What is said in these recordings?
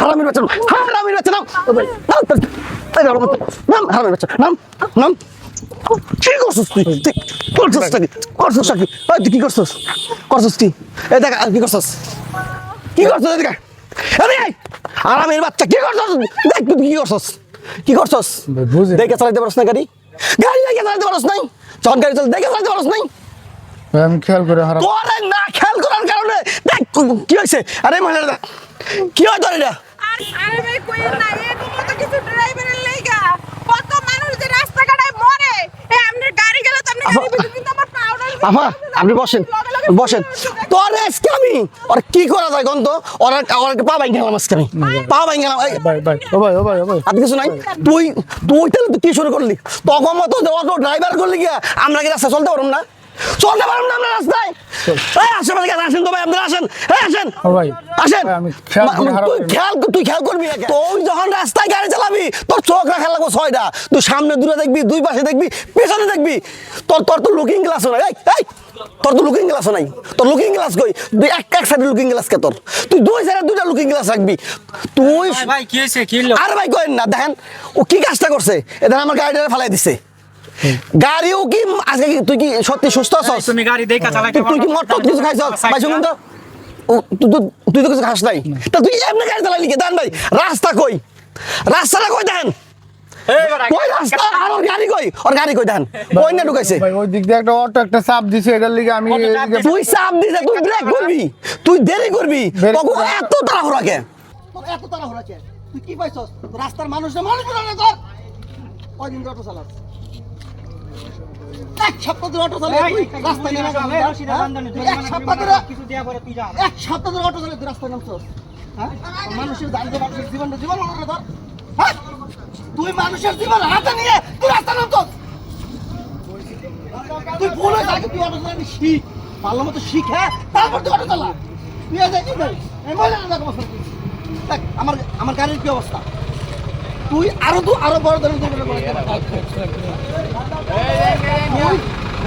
হারামির বাচ্চা হারামির বাচ্চা নাম। নাম হারামির বাচ্চা নাম নাম কি করছিস তুই? করছিস নাকি? করছিস নাকি? তুই কি করছিস? করছিস তুই এই দেখ কি করছিস? কি করছিস আয়। হারামির বাচ্চা কি করছিস? দেখ তুই কি করছিস? কি করছিস? দেখে চালাইতে পারস না গাড়ি? গাড়ি দেখে চালাইতে পারস নাই? যখন গাড়ি চালাতে দেখে চালাইতে পারস নাই? আমি খেয়াল করে হারাম তোরে না খেয়াল করার কারণে দেখ কি হয়েছে? আরে মহিলাটা কি হয় তোর এটা? আর আরে ভাই কইেন না এরকম তো কিছু ড্রাইভারের লাইগা। কত মানুষ যে রাস্তাঘাটে মরে। এই আপনার গাড়ি গেলে তো আপনি গাড়ি ভিতরে কিন্তু আমার পাউডার আমা আপনি বসেন বসেন। তোর আজকে আমি? ওর কি করা যায় গন্ত ওর ওর পা ভাই গেলাম আজকে আমি। পা ভাই গেলাম। ভাই ভাই ও ভাই ও ভাই ও ভাই। আর কিছু নাই? তুই তুই তাহলে তুই কি শুরু করলি? তখন মতো অটো ড্রাইভার করলি গিয়া আমরা কি রাস্তা চলতে পারুম না? চলতে না আমরা রাস্তায়। এই আশেপাশে আসেন তো ভাই? আপনারা আসেন। এই আসেন। ভাই আসেন। তুই খেয়াল তুই খেয়াল করবি তুই যখন রাস্তায় গাড়ি চালাবি তোর চোখ রাখা লাগবে ছয়টা। তুই সামনে দূরে দেখবি দুই পাশে দেখবি পেছনে দেখবি। তোর তোর তো লুকিং গ্লাসও নাই। এই এই তোর তো লুকিং গ্লাসও নাই। তোর লুকিং গ্লাস কই? তুই এক এক সাইডে লুকিং গ্লাস কে তোর? তুই দুই সাইডে দুইটা লুকিং গ্লাস রাখবি। তুই ভাই, কি হয়েছে? কি হলো? আর ভাই না। দেখেন ও কি কাজটা করছে? এদের আমার গাড়িটা ফেলাই দিছে। গাড়িও কি আজকে কি- তুই কি সত্যি সুস্থ আছস? তুমি গাড়ি দেখা চালাইতে তুই- কি মট কিছু খাইছ? ভাই শুনুন তো। তুই তো কিছু খাস নাই। তা তুই এমনি গাড়ি চালালি কে? দেন ভাই রাস্তা কই? রাস্তাটা কই দেন কই রাস্তা? আর ওর গাড়ি কই? ওর গাড়ি কই দেন কই না ঢুকাইছে? ভাই ওই দিক দিয়ে একটা অটো একটা চাপ দিছে এটার লিগে আমি তুই চাপ দিছে তুই ব্রেক করবি তুই দেরি করবি। তখন এত তাড়াহুড়া কে? এত তাড়াহুড়া কে? তুই কি পাইছস? রাস্তার মানুষ মানুষ না কর কয়দিন অটো চালাস? এক সপ্তাহ তুই হ্যাঁ? অটো চালাই তুই রাস্তায় হ্যাঁ? মানুষের জীবন হ্যাঁ? হাতে নিয়ে তুই রাস্তায় নামছস। তুই ভুল হয়ে থাকে তুই অটো চালাবি, শিখ। ভালো মতো শিখে তারপর তুই অটো চালা। তুই এই দেখি দেখ, আমার আমার গাড়ির কি অবস্থা? তুই আরও তো আরও বড় ধরনের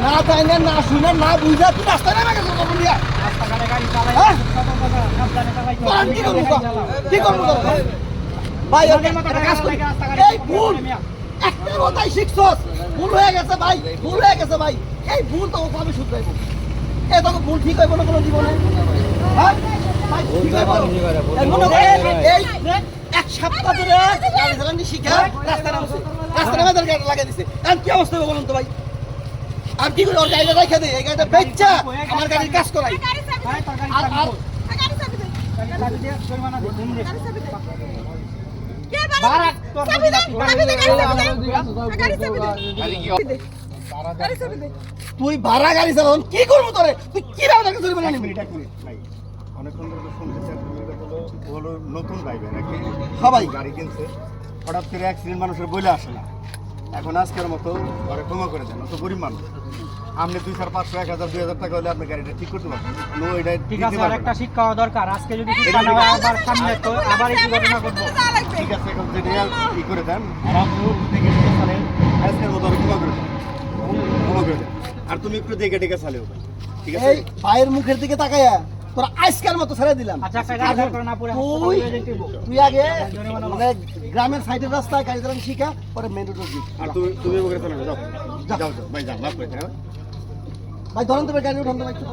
না তাই না না শুনে না বুঝে তুই তখন দিয়া। রাস্তাঘাটে গাড়ি চালাই, হ্যাঁ? আমি কি করব কি করব ভাই কাজ করি। এই ভুল। একটা কথাই শিখছস। ভুল হয়ে গেছে ভাই ভুল হয়ে গেছে ভাই। এই ভুল তো কবে শুধরাইবো এই তো ভুল ঠিক হইব না কোনো জীবনে? হ্যাঁ? ভাই, ঠিক হইবো? মনে কর, এই এক সপ্তাহ ধরে গাড়ি চালানি শিখা রাস্তা নামছে। রাস্তা নামে গাড়ি লাগাই দিছে। এখন কি অবস্থা হবে বলুন তো ভাই? আমি কি করি ওর গাড়িটা রেখে দিই এই গাড়িটা বেচা। আমার গাড়ির কাজ করাই। আর আর তুই ভাড়া গাড়ি চালান কি করব তোরে? তুই কি ভাবে অনেকক্ষণ ধরে আর হলো নতুন নাকি? হ্যাঁ গাড়ি কিনছে। হঠাৎ করে অ্যাক্সিডেন্ট মানুষের বলে আসে না। এখন আজকের মতো ঘরে ক্ষমা করে দেন অত গরিব মানুষ আপনি দুই চার পাঁচশো এক হাজার দুই হাজার টাকা হলে আপনি গাড়িটা ঠিক করতে পারবেন নো এটা ঠিক আছে আর একটা শিক্ষা হওয়া দরকার আজকে যদি শিক্ষা না হয় আবার সামনে তো আবার এই ঘটনা ঘটবো ঠিক আছে এখন যেটা ই করে দেন আজকের মতো ক্ষমা করে দেন ক্ষমা করে দেন আর তুমি একটু দেখে দেখে চালেও। ঠিক আছে এই ভাইয়ের মুখের দিকে তাকায়া তোরা আজকাল মতো ছেড়ে দিলাম আচ্ছা তুই। তুই আগে মানে গ্রামের সাইডের রাস্তায় গাড়ি চালানো শিখা পরে মেন রোড তুমি যাও ভাই হ্যাঁ? ভাই ধরন তো গাড়ি উঠান তো ভাই একটু।